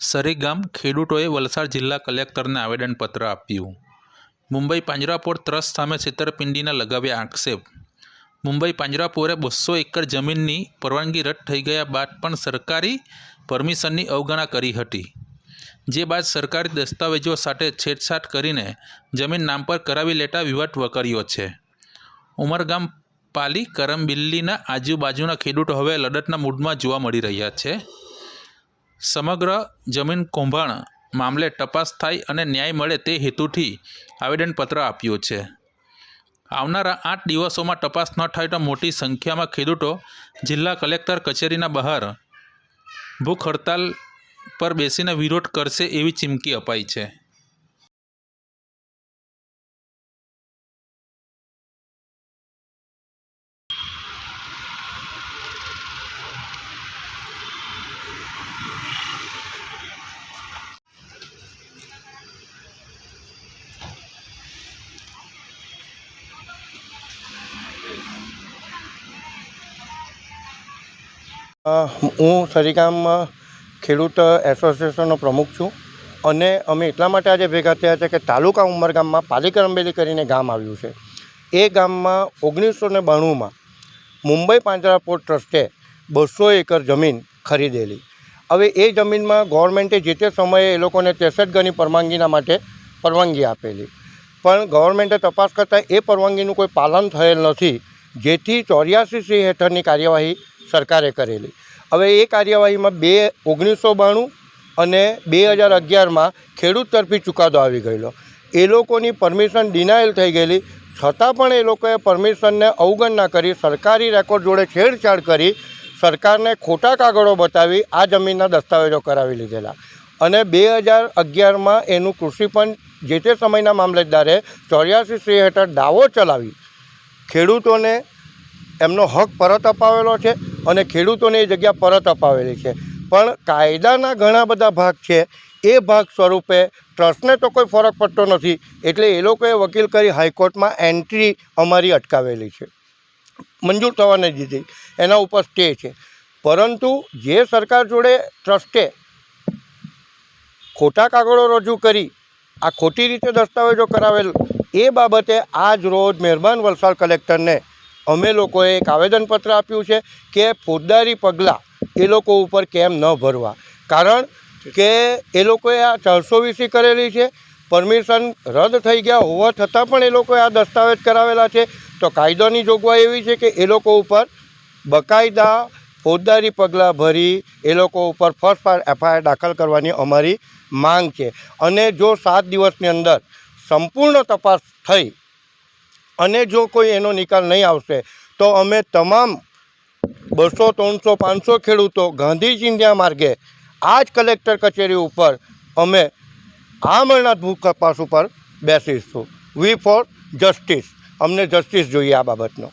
સરીગામ ખેડૂતોએ વલસાડ જિલ્લા કલેક્ટરને આવેદનપત્ર આપ્યું. મુંબઈ પાંજરાપોળ ટ્રસ્ટ સામે છેતરપિંડીના લગાવ્યા આક્ષેપ. મુંબઈ પાંજરાપોરે બસો એકર જમીનની પરવાનગી રદ થઈ ગયા બાદ પણ સરકારી પરમિશનની અવગણના કરી હતી. જે બાદ સરકારી દસ્તાવેજો સાથે છેડછાડ કરીને જમીન નામ પર કરાવી લેતા વિવાદ વકર્યો છે. ઉમરગામ પાલી કરમબિલ્લીના આજુબાજુના ખેડૂતો હવે લડતના મૂડમાં જોવા મળી રહ્યા છે. સમગ્ર જમીન કૌભાંડ મામલે તપાસ થાય અને ન્યાય મળે તે હેતુથી આવેદનપત્ર આપ્યું છે. આવનારા આઠ દિવસોમાં તપાસ ન થાય તો મોટી સંખ્યામાં ખેડૂતો જિલ્લા કલેક્ટર કચેરીના બહાર ભૂખ હડતાલ પર બેસીને વિરોધ કરશે એવી ચીમકી અપાઈ છે. હું સરીગામ ખેડૂત એસોસિએશનનો પ્રમુખ છું અને અમે એટલા માટે આજે ભેગા થયા છે કે તાલુકા ઉમરગામમાં પાલીકર અંબેલી કરીને ગામ આવ્યું છે. એ ગામમાં ઓગણીસો ને બાણુંમાં મુંબઈ પાંજરાપોર્ટ ટ્રસ્ટે બસો એકર જમીન ખરીદેલી. હવે એ જમીનમાં ગવર્મેન્ટે જે તે સમયે એ લોકોને ત્રેસઠ ગણી પરવાનગીના માટે પરવાનગી આપેલી. પણ ગવર્મેન્ટે તપાસ કરતાં એ પરવાનગીનું કોઈ પાલન થયેલ નથી. જેથી ચોર્યાસી સી હેઠળની કાર્યવાહી સરકારે કરેલી. હવે એ કાર્યવાહીમાં બે ઓગણીસો બાણું અને બે હજાર અગિયારમાં ખેડૂત તરફી ચુકાદો આવી ગયેલો. એ લોકોની પરમિશન ડિનાયલ થઈ ગયેલી. છતાં પણ એ લોકોએ પરમિશનને અવગણના કરી, સરકારી રેકોર્ડ જોડે છેડછાડ કરી, સરકારને ખોટા કાગળો બતાવી આ જમીનના દસ્તાવેજો કરાવી લીધેલા. અને બે હજાર અગિયારમાં એનું કૃષિ પણ જે તે સમયના મામલતદારે ચોર્યાસી સી હેઠળ દાવો ચલાવી. ખેડૂતોને એમનો હક પરત અપાવેલો છે. અને ખેડૂતોને એ જગ્યા પરત અપાવેલી છે. પણ કાયદાના ઘણા બધા ભાગ છે. એ ભાગ સ્વરૂપે ટ્રસ્ટને તો કોઈ ફરક પડતો નથી. એટલે એ લોકોએ વકીલ કરી હાઈકોર્ટમાં એન્ટ્રી અમારી અટકાવેલી છે. મંજૂર થવાને દીધી એના ઉપર સ્ટે છે. પરંતુ જે સરકાર જોડે ટ્રસ્ટે ખોટા કાગળો રજૂ કરી, આ ખોટી રીતે દસ્તાવેજો કરાવેલ, એ બાબતે આજ રોજ મહેરબાન વલસાડ કલેક્ટરને અમે લોકોએ એક આવેદનપત્ર આપ્યું છે કે ફોજદારી પગલાં એ લોકો ઉપર કેમ ન ભરવા. કારણ કે એ લોકોએ આ ચારસો વીસી કરેલી છે, પરમિશન રદ થઈ ગયા હોવા છતાં પણ એ લોકોએ આ દસ્તાવેજ કરાવેલા છે. તો કાયદોની જોગવાઈ એવી છે કે એ લોકો ઉપર બકાયદા ફોજદારી પગલાં ભરી એ લોકો ઉપર ફર્સ્ટ એફઆઈઆર દાખલ કરવાની અમારી માંગ છે. અને જો સાત દિવસની અંદર સંપૂર્ણ તપાસ થઈ અને જો કોઈ એનો નિકાલ નહીં આવશે, તો અમે તમામ બસો, ત્રણસો, પાંચસો ખેડૂતો ગાંધી માર્ગે આ જ કલેક્ટર કચેરી ઉપર અમે આ અમરનાથ ભૂખ કપાસ ઉપર બેસીશું. વી ફોર જસ્ટિસ અમને જસ્ટિસ જોઈએ આ બાબતનો.